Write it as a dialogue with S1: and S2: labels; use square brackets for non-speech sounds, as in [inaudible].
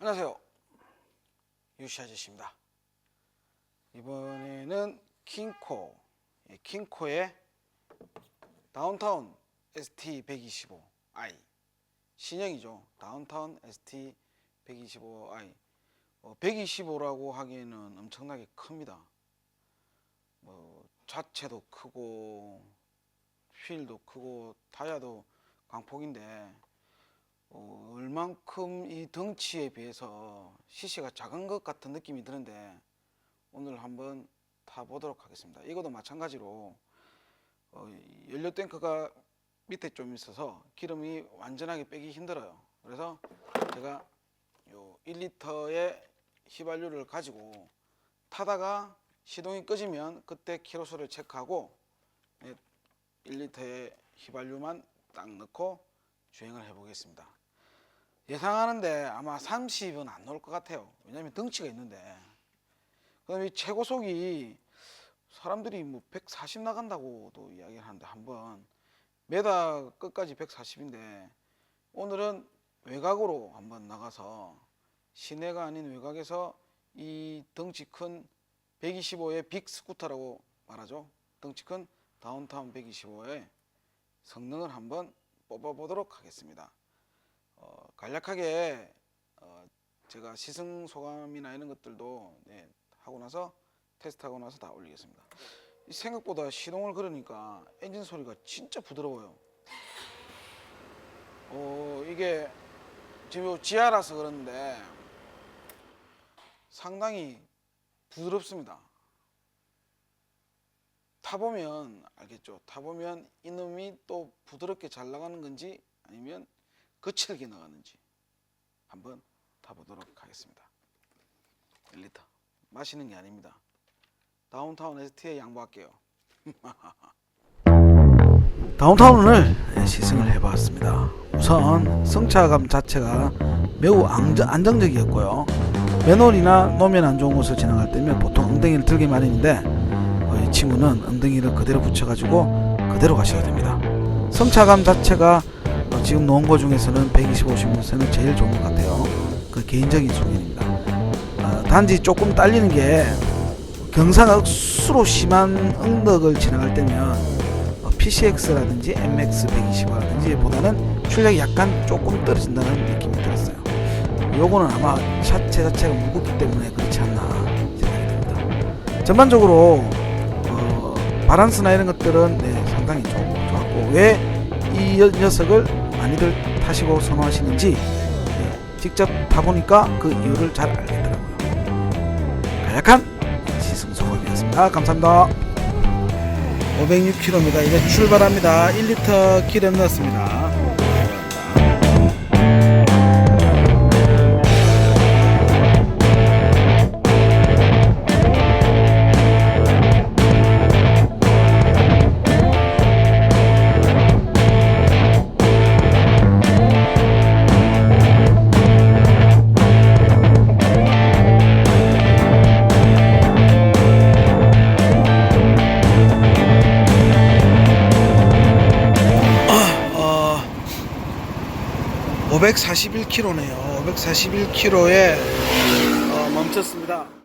S1: 안녕하세요. 유시 아저씨입니다. 이번에는 킹코, 예, 킹코의 다운타운 ST125i 신형이죠. 다운타운 ST125i 125라고 하기에는 엄청나게 큽니다. 뭐 자체도 크고 휠도 크고 타이어도 강폭인데 어, 얼만큼 이 덩치에 비해서 시시가 작은 것 같은 느낌이 드는데 오늘 한번 타보도록 하겠습니다. 이것도 마찬가지로 어, 이 연료 탱크가 밑에 좀 있어서 기름이 완전하게 빼기 힘들어요. 그래서 제가 요 1리터의 휘발유를 가지고 타다가 시동이 꺼지면 그때 키로수를 체크하고 네, 1리터의 휘발유만 딱 넣고 주행을 해보겠습니다. 예상하는데 아마 30은 안 나올 것 같아요. 왜냐하면 덩치가 있는데. 그다음에 이 최고속이 사람들이 뭐 140 나간다고도 이야기를 하는데 한번 메다 끝까지 140인데 오늘은 외곽으로 한번 나가서 시내가 아닌 외곽에서 이 덩치 큰 125의 빅 스쿠터라고 말하죠. 덩치 큰 다운타운 125의 성능을 한번 뽑아보도록 하겠습니다. 어, 간략하게 어, 제가 시승 소감이나 이런 것들도 네, 하고 나서 테스트하고 나서 다 올리겠습니다. 이 생각보다 시동을 걸으니까 엔진 소리가 진짜 부드러워요. 어, 이게 지금 요 지하라서 그런데 상당히 부드럽습니다. 타보면 알겠죠. 타보면 이놈이 또 부드럽게 잘 나가는 건지 아니면 거칠게 나가는지 한번 타보도록 하겠습니다. 1리터 마시는 게 아닙니다. 다운타운 ST에 양보할게요. [laughs] 다운타운을 시승을 해봤습니다. 우선 승차감 자체가 매우 안정, 안정적이었고요. 맨홀이나 노면 안 좋은 곳을 지나갈 때면 보통 엉덩이를 들게 마련인데 친구는 엉덩이를 그대로 붙여가지고 그대로 가셔야 됩니다. 승차감 자체가 어, 지금 놓은 거 중에서는 125 신문세는 제일 좋은 것 같아요. 그 개인적인 소견입니다. 어, 단지 조금 딸리는 게 경사가 억수로 심한 언덕을 지나갈 때면 어, PCX라든지 MX 125라든지 보다는 출력이 약간 조금 떨어진다는 느낌이 들었어요. 요거는 아마 차체 자체가 무겁기 때문에 그렇지 않나 생각이 듭니다. 전반적으로 어, 바란스나 이런 것들은 네, 상당히 좋, 좋았고 왜 이 녀석을 많이들 타시고 선호하시는지 네, 직접 타보니까 그 이유를 잘 알겠더라고요. 간략한 시승 소감이었습니다. 감사합니다. 506km 이제 출발합니다. 1리터 기름 넣었습니다. 541km네요. 541km에 어, 멈췄습니다.